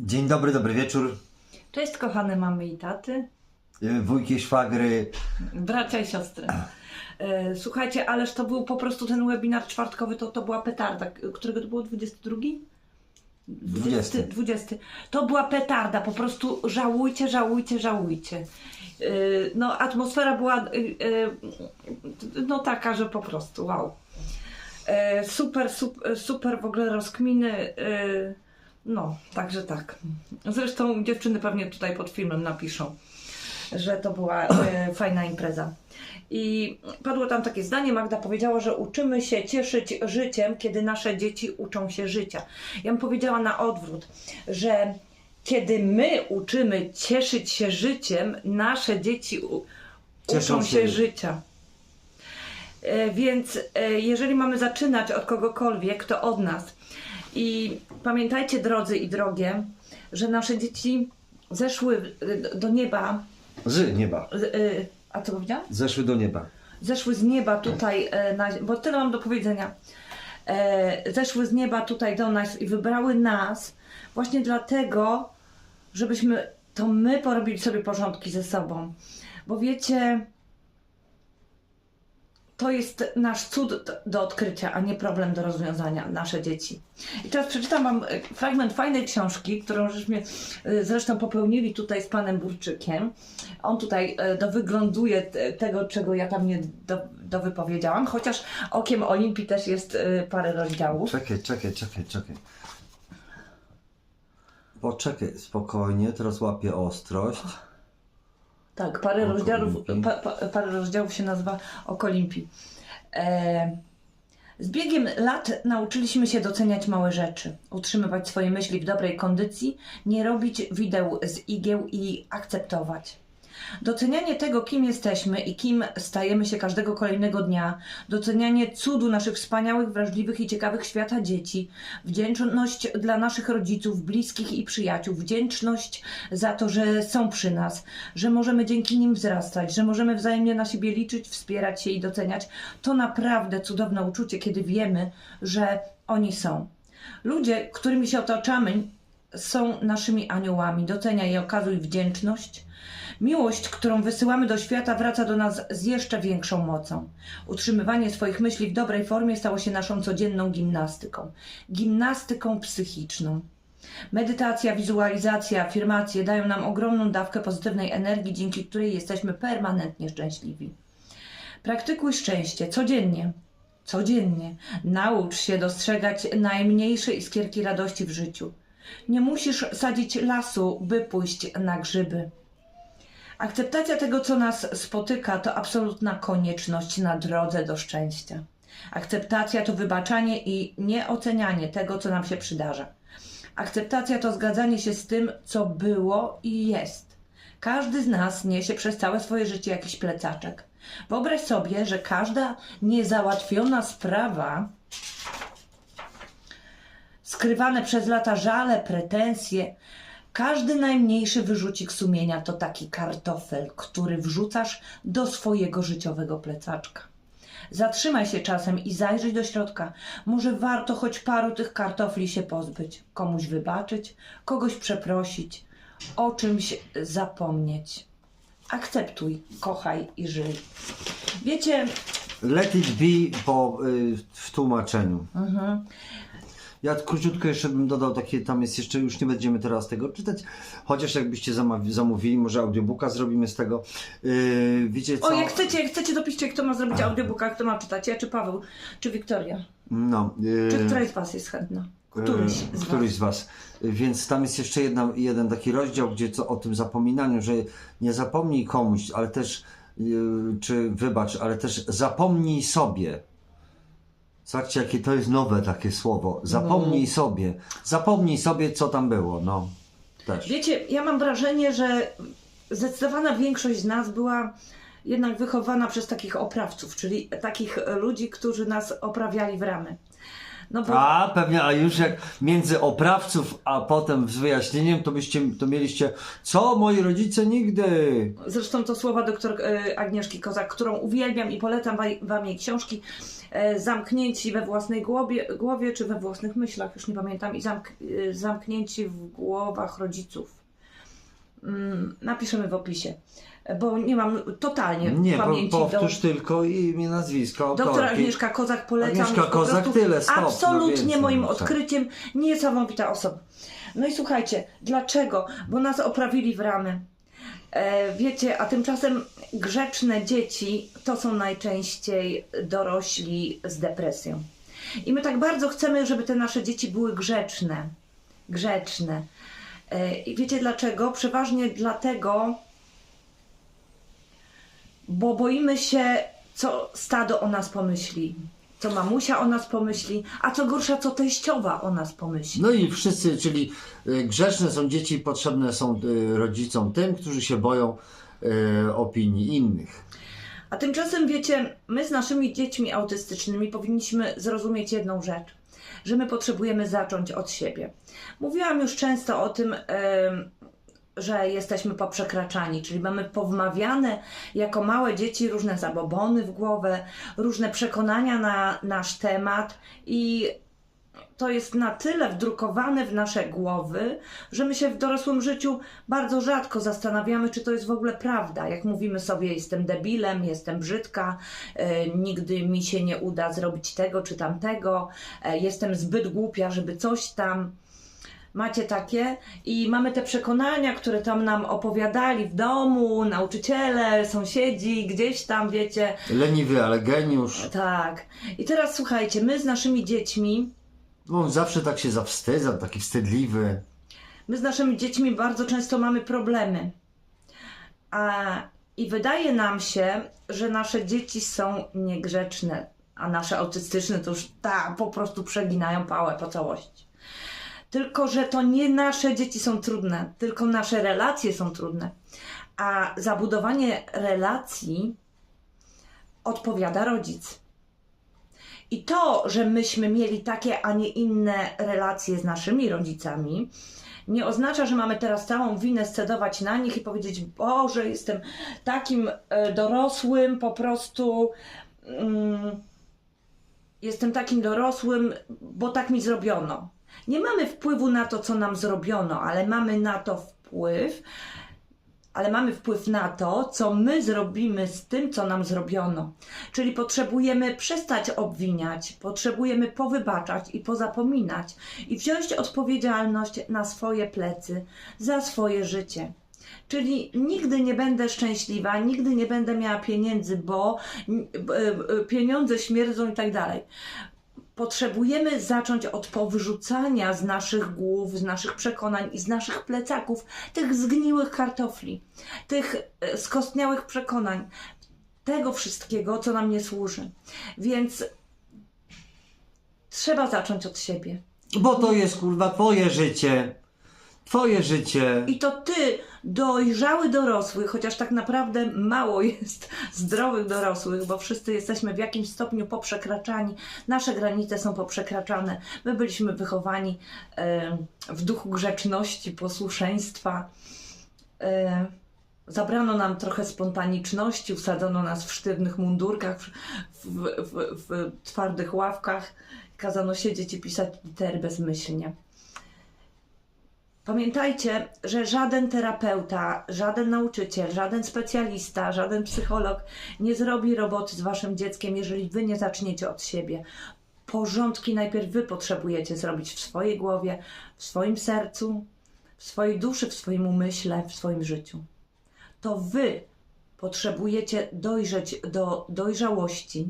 Dzień dobry, dobry wieczór. Cześć kochane mamy i taty, Wujki, szwagry. bracia i siostry. E, Słuchajcie, ależ to był po prostu ten webinar czwartkowy, to, to była petarda. Którego to było? 22? 20. 20. To była petarda, po prostu żałujcie, żałujcie, żałujcie. E, No, atmosfera była e, no taka, że po prostu wow. Super, super, super w ogóle rozkminy. No, także tak. Zresztą dziewczyny pewnie tutaj pod filmem napiszą, że to była e, fajna impreza. I padło tam takie zdanie, Magda powiedziała, że uczymy się cieszyć życiem, kiedy nasze dzieci uczą się życia. Ja bym powiedziała na odwrót, że kiedy my uczymy cieszyć się życiem, nasze dzieci uczą się. się życia. E, Więc e, jeżeli mamy zaczynać od kogokolwiek, to od nas. I pamiętajcie, drodzy i drogie, że nasze dzieci zeszły do nieba. Z nieba. e, A co powiedziałam? Zeszły do nieba. Zeszły z nieba tutaj, e, na, bo tyle mam do powiedzenia. E, Zeszły z nieba tutaj do nas i wybrały nas właśnie dlatego, żebyśmy to my porobili sobie porządki ze sobą. Bo wiecie, to jest nasz cud do- odkrycia, a nie problem do rozwiązania, nasze dzieci. I teraz przeczytam Wam e, fragment fajnej książki, którą żeśmy e, zresztą popełnili tutaj z panem Burczykiem. On tutaj e, dowygląduje te- tego, czego ja tam nie do, dowypowiedziałam, chociaż okiem Olimpii też jest parę rozdziałów. Czekaj, czekaj, czekaj, czekaj. Poczekaj, spokojnie, teraz łapię ostrość. Tak, parę Oko rozdziałów, pa, pa, parę rozdziałów się nazywa Okolimpii. E, z biegiem lat nauczyliśmy się doceniać małe rzeczy, utrzymywać swoje myśli w dobrej kondycji, nie robić wideł z igieł i akceptować. Docenianie tego, kim jesteśmy i kim stajemy się każdego kolejnego dnia, docenianie cudu naszych wspaniałych, wrażliwych i ciekawych świata dzieci, wdzięczność dla naszych rodziców, bliskich i przyjaciół, wdzięczność za to, że są przy nas, że możemy dzięki nim wzrastać, że możemy wzajemnie na siebie liczyć, wspierać się i doceniać. To naprawdę cudowne uczucie, kiedy wiemy, że oni są. Ludzie, którymi się otaczamy, są naszymi aniołami. Doceniaj i okazuj wdzięczność. Miłość, którą wysyłamy do świata, wraca do nas z jeszcze większą mocą. Utrzymywanie swoich myśli w dobrej formie stało się naszą codzienną gimnastyką. Gimnastyką psychiczną. Medytacja, wizualizacja, afirmacje dają nam ogromną dawkę pozytywnej energii, dzięki której jesteśmy permanentnie szczęśliwi. Praktykuj szczęście codziennie. Codziennie. Naucz się dostrzegać najmniejsze iskierki radości w życiu. Nie musisz sadzić lasu, by pójść na grzyby. Akceptacja tego, co nas spotyka, to absolutna konieczność na drodze do szczęścia. Akceptacja to wybaczanie i nieocenianie tego, co nam się przydarza. Akceptacja to zgadzanie się z tym, co było i jest. Każdy z nas niesie przez całe swoje życie jakiś plecaczek. Wyobraź sobie, że każda niezałatwiona sprawa, skrywane przez lata żale, pretensje, każdy najmniejszy wyrzucik sumienia to taki kartofel, który wrzucasz do swojego życiowego plecaczka. Zatrzymaj się czasem i zajrzyj do środka. Może warto choć paru tych kartofli się pozbyć, komuś wybaczyć, kogoś przeprosić, o czymś zapomnieć. Akceptuj, kochaj i żyj. Wiecie, Let it be po y, w tłumaczeniu. mhm, Ja króciutko jeszcze bym dodał takie, tam jest jeszcze, już nie będziemy teraz tego czytać, chociaż jakbyście zamówili, może audiobooka zrobimy z tego. Yy, wiecie co? o jak chcecie, jak chcecie, dopiszcie, kto ma zrobić audiobooka, kto ma czytać, ja czy Paweł, czy Wiktoria. No, yy, Czy któraś z Was jest chętna? Któryś z E, Was. któryś z Was. Więc tam jest jeszcze jedna, jeden taki rozdział, gdzie co o tym zapominaniu, że nie zapomnij komuś, ale też, yy, czy wybacz, ale też zapomnij sobie. Zobaczcie, jakie to jest nowe takie słowo. Zapomnij No. sobie. Zapomnij sobie, co tam było. No, też. Wiecie, ja mam wrażenie, że zdecydowana większość z nas była jednak wychowana przez takich oprawców, czyli takich ludzi, którzy nas oprawiali w ramy. No bo A pewnie, a już jak między oprawców, a potem z wyjaśnieniem, to byście, to mieliście, co moi rodzice nigdy. Zresztą to słowa doktor e, Agnieszki Kozak, którą uwielbiam i polecam wa- wam jej książki e, Zamknięci we własnej głowie, głowie czy we własnych myślach, już nie pamiętam, i zamk, e, zamknięci w głowach rodziców. Mm, Napiszemy w opisie, bo nie mam totalnie Nie, pamięci powtórz tylko imię, nazwisko Doktor autorki. Agnieszka Kozak polecam. Agnieszka Kozak, tyle, stop, no Absolutnie więcej moim nie muszę. odkryciem. Niesamowita osoba. No i słuchajcie, dlaczego? Bo nas oprawili w ramy. E, wiecie, a tymczasem grzeczne dzieci to są najczęściej dorośli z depresją. I my tak bardzo chcemy, żeby te nasze dzieci były grzeczne. Grzeczne. E, I wiecie dlaczego? Przeważnie dlatego, bo boimy się, co stado o nas pomyśli, co mamusia o nas pomyśli, a co gorsza, co teściowa o nas pomyśli. No i wszyscy, czyli y, grzeczne są dzieci, potrzebne są y, rodzicom tym, którzy się boją y, opinii innych. A tymczasem, wiecie, my z naszymi dziećmi autystycznymi powinniśmy zrozumieć jedną rzecz, że my potrzebujemy zacząć od siebie. Mówiłam już często o tym, że jesteśmy poprzekraczani, czyli mamy powmawiane jako małe dzieci różne zabobony w głowę, różne przekonania na nasz temat i to jest na tyle wdrukowane w nasze głowy, że my się w dorosłym życiu bardzo rzadko zastanawiamy, czy to jest w ogóle prawda. Jak mówimy sobie, jestem debilem, jestem brzydka, e, nigdy mi się nie uda zrobić tego czy tamtego, e, jestem zbyt głupia, żeby coś tam. Macie takie i mamy te przekonania, które tam nam opowiadali w domu, nauczyciele, sąsiedzi, gdzieś tam, wiecie, Leniwy, ale geniusz. tak. I teraz słuchajcie, my z naszymi dziećmi No, on zawsze tak się zawstydza, taki wstydliwy. My z naszymi dziećmi bardzo często mamy problemy. A, I wydaje nam się, że nasze dzieci są niegrzeczne, a nasze autystyczne to już ta, po prostu przeginają pałę po całości. Tylko, że to nie nasze dzieci są trudne, tylko nasze relacje są trudne. A za budowanie relacji odpowiada rodzic. I to, że myśmy mieli takie, a nie inne relacje z naszymi rodzicami, nie oznacza, że mamy teraz całą winę scedować na nich i powiedzieć: Boże, jestem takim e, dorosłym, po prostu. Mm, jestem takim dorosłym, bo tak mi zrobiono. Nie mamy wpływu na to, co nam zrobiono, ale mamy na to wpływ, ale mamy wpływ na to, co my zrobimy z tym, co nam zrobiono. Czyli potrzebujemy przestać obwiniać, potrzebujemy powybaczać i pozapominać i wziąć odpowiedzialność na swoje plecy za swoje życie. Czyli nigdy nie będę szczęśliwa, nigdy nie będę miała pieniędzy, bo e, pieniądze śmierdzą i tak dalej. Potrzebujemy zacząć od powyrzucania z naszych głów, z naszych przekonań i z naszych plecaków tych zgniłych kartofli, tych e, skostniałych przekonań, tego wszystkiego, co nam nie służy. Więc trzeba zacząć od siebie. Bo to jest kurwa twoje życie. Twoje życie. I to ty, dojrzały dorosły, chociaż tak naprawdę mało jest zdrowych dorosłych, bo wszyscy jesteśmy w jakimś stopniu poprzekraczani, nasze granice są poprzekraczane. My byliśmy wychowani e, w duchu grzeczności, posłuszeństwa. E, zabrano nam trochę spontaniczności, usadzono nas w sztywnych mundurkach, w, w, w, w twardych ławkach, kazano siedzieć i pisać litery bezmyślnie. Pamiętajcie, że żaden terapeuta, żaden nauczyciel, żaden specjalista, żaden psycholog nie zrobi roboty z waszym dzieckiem, jeżeli wy nie zaczniecie od siebie. Porządki najpierw wy potrzebujecie zrobić w swojej głowie, w swoim sercu, w swojej duszy, w swoim umyśle, w swoim życiu. To wy potrzebujecie dojrzeć do dojrzałości.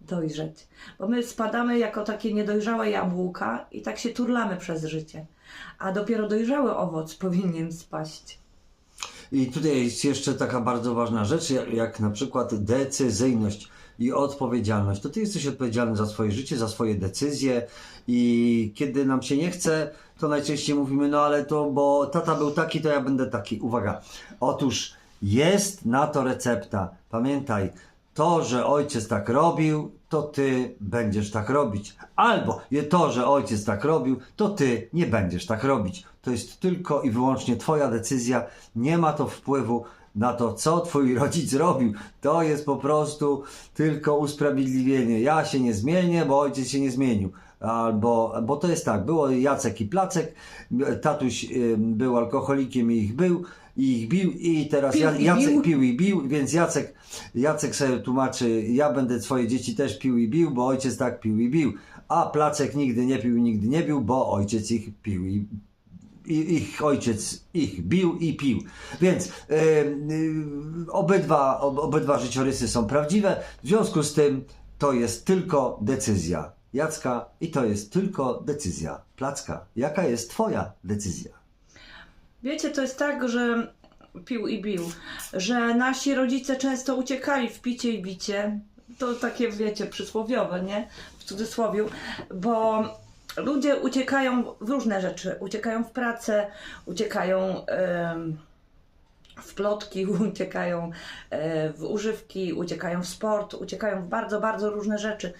Dojrzeć. Bo my spadamy jako takie niedojrzałe jabłka i tak się turlamy przez życie a dopiero dojrzały owoc powinien spaść. I tutaj jest jeszcze taka bardzo ważna rzecz, jak, na przykład decyzyjność i odpowiedzialność. To ty jesteś odpowiedzialny za swoje życie, za swoje decyzje i kiedy nam się nie chce, to najczęściej mówimy, no ale to, bo tata był taki, to ja będę taki. Uwaga. Otóż jest na to recepta. Pamiętaj, to, że ojciec tak robił, to ty będziesz tak robić. Albo to, że ojciec tak robił, to ty nie będziesz tak robić. To jest tylko i wyłącznie twoja decyzja. Nie ma to wpływu na to, co twój rodzic robił. To jest po prostu tylko usprawiedliwienie. Ja się nie zmienię, bo ojciec się nie zmienił. Albo, bo to jest tak, było Jacek i Placek, tatuś był alkoholikiem i ich był, i ich bił i teraz Pił ja, i Jacek bił. pił i bił, więc Jacek, Jacek sobie tłumaczy, ja będę swoje dzieci też pił i bił, bo ojciec tak pił i bił, a Placek nigdy nie pił i nigdy nie bił, bo ojciec ich pił i i ich ojciec ich bił i pił. Więc yy, yy, obydwa, ob, obydwa życiorysy są prawdziwe, w związku z tym to jest tylko decyzja Jacka i to jest tylko decyzja Placka. Jaka jest twoja decyzja? Wiecie, to jest tak, że pił i bił, że nasi rodzice często uciekali w picie i bicie. To takie, wiecie, przysłowiowe, nie? W cudzysłowie, bo ludzie uciekają w różne rzeczy. Uciekają w pracę, uciekają w plotki, uciekają w używki, uciekają w sport, uciekają w bardzo, bardzo różne rzeczy.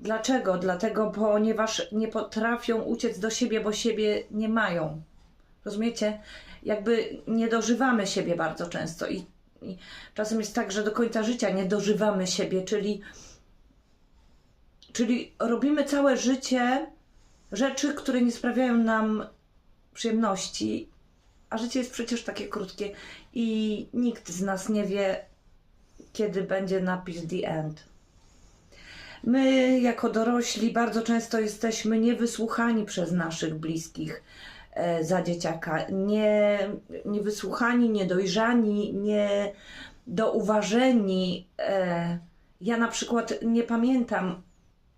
Dlaczego? Dlatego, ponieważ nie potrafią uciec do siebie, bo siebie nie mają. Rozumiecie? Jakby nie dożywamy siebie bardzo często i, i czasem jest tak, że do końca życia nie dożywamy siebie, czyli, czyli robimy całe życie rzeczy, które nie sprawiają nam przyjemności, a życie jest przecież takie krótkie i nikt z nas nie wie, kiedy będzie napis The End. My, jako dorośli, bardzo często jesteśmy niewysłuchani przez naszych bliskich za dzieciaka. Nie, niewysłuchani, niedojrzani, nie douważeni. E, ja na przykład nie pamiętam,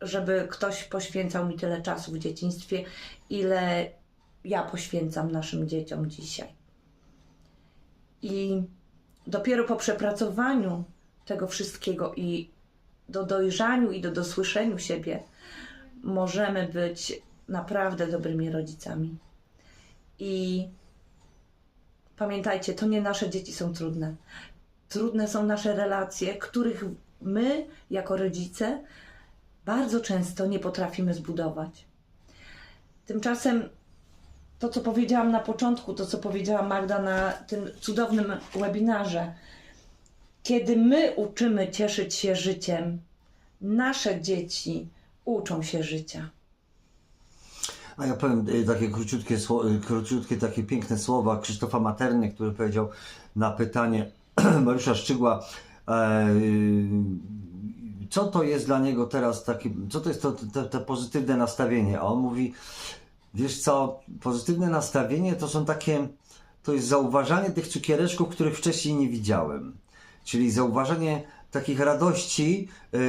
żeby ktoś poświęcał mi tyle czasu w dzieciństwie, ile ja poświęcam naszym dzieciom dzisiaj. I dopiero po przepracowaniu tego wszystkiego i do dojrzaniu i do dosłyszeniu siebie możemy być naprawdę dobrymi rodzicami. I pamiętajcie, to nie nasze dzieci są trudne. Trudne są nasze relacje, których my, jako rodzice, bardzo często nie potrafimy zbudować. Tymczasem to, co powiedziałam na początku, to, co powiedziała Magda na tym cudownym webinarze, kiedy my uczymy cieszyć się życiem, nasze dzieci uczą się życia. A ja powiem y, takie króciutkie, y, króciutkie takie piękne słowa Krzysztofa Materny, który powiedział na pytanie Mariusza Szczygła, e, y, co to jest dla niego teraz takie, co to jest to, to, to pozytywne nastawienie? A on mówi, wiesz co, pozytywne nastawienie to są takie, to jest zauważanie tych cukiereczków, których wcześniej nie widziałem. Czyli zauważenie takich radości, yy,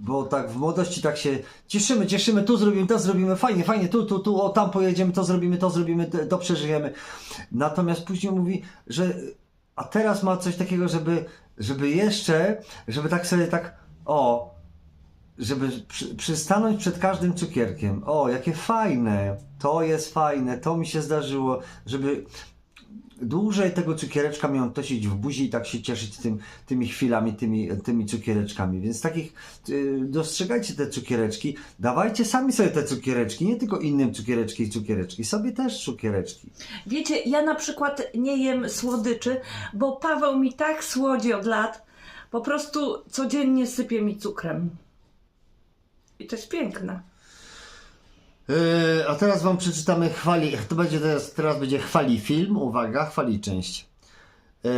bo tak w młodości tak się cieszymy, cieszymy, tu zrobimy, to zrobimy, fajnie, fajnie, tu, tu, tu, o tam pojedziemy, to zrobimy, to zrobimy, to przeżyjemy. Natomiast później mówi, że a teraz ma coś takiego, żeby, żeby jeszcze, żeby tak sobie tak, o, żeby przy, przystanąć przed każdym cukierkiem. O, jakie fajne, to jest fajne, to mi się zdarzyło, żeby dłużej tego cukiereczka miał tosić w buzi i tak się cieszyć tym, tymi chwilami, tymi, tymi cukiereczkami. Więc takich, y, dostrzegajcie te cukiereczki, dawajcie sami sobie te cukiereczki, nie tylko innym cukiereczki i cukiereczki, sobie też cukiereczki. Wiecie, ja na przykład nie jem słodyczy, bo Paweł mi tak słodzi od lat, po prostu codziennie sypie mi cukrem. I to jest piękne. Yy, a teraz wam przeczytamy chwali. To będzie teraz, teraz będzie chwali film. Uwaga, chwali część. Yy,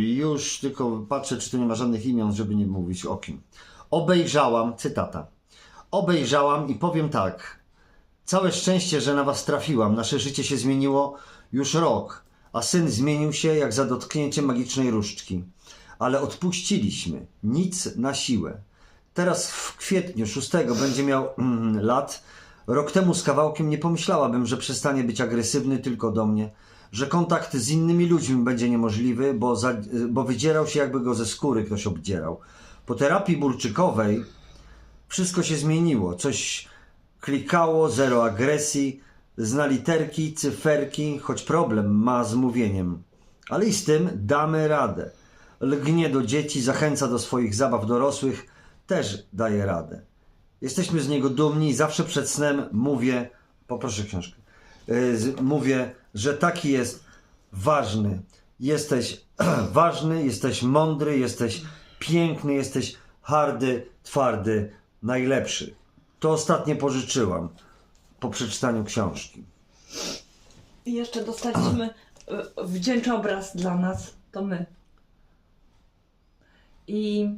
już tylko patrzę, czy tu nie ma żadnych imion, żeby nie mówić o kim. Obejrzałam, cytata. Obejrzałam i powiem tak. Całe szczęście, że na was trafiłam. Nasze życie się zmieniło już rok, a syn zmienił się jak za dotknięcie magicznej różdżki. Ale odpuściliśmy. Nic na siłę. Teraz w kwietniu 6 będzie miał mm, lat. Rok temu z kawałkiem nie pomyślałabym, że przestanie być agresywny tylko do mnie, że kontakt z innymi ludźmi będzie niemożliwy, bo, za, bo wydzierał się jakby go ze skóry ktoś obdzierał. Po terapii burczykowej wszystko się zmieniło. Coś klikało, zero agresji, zna literki, cyferki, choć problem ma z mówieniem. Ale i z tym damy radę. lgnie do dzieci, zachęca do swoich zabaw dorosłych, też daje radę. Jesteśmy z niego dumni zawsze przed snem mówię, poproszę książkę, z- mówię, że taki jest ważny. Jesteś ważny, jesteś mądry, jesteś piękny, jesteś hardy, twardy, najlepszy. To ostatnie pożyczyłam po przeczytaniu książki. I jeszcze dostaliśmy y, wdzięczobraz dla nas, to my. I.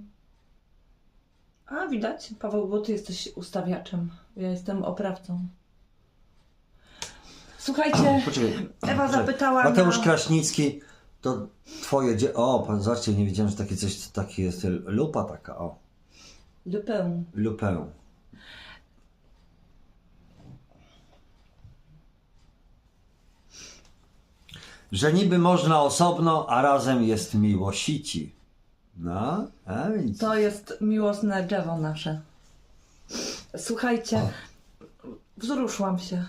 A widać, Paweł, bo ty jesteś ustawiaczem. Ja jestem oprawcą. Słuchajcie, Poczekaj. Ewa zapytała. Mateusz na... Kraśnicki, to twoje dzie... O, pan- zobaczcie, nie wiedziałem, że takie coś takie jest. Lupa taka, o. Lupę. Lupę. Że niby można osobno, a razem jest miłosici. No, a więc. To jest miłosne drzewo nasze. Słuchajcie, wzruszyłam się.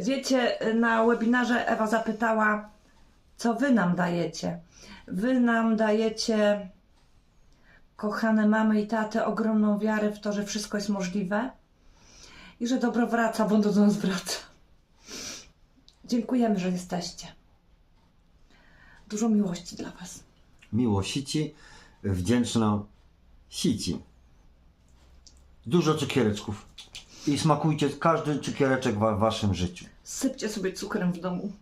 Wiecie, na webinarze Ewa zapytała, co wy nam dajecie. Wy nam dajecie, kochane mamy i taty, ogromną wiarę w to, że wszystko jest możliwe i że dobro wraca, bo do nas wraca. Dziękujemy, że jesteście. Dużo miłości dla was. Miłosici, wdzięczno sici. Dużo cukiereczków. I smakujcie każdy cukiereczek w waszym życiu. Sypcie sobie cukrem w domu.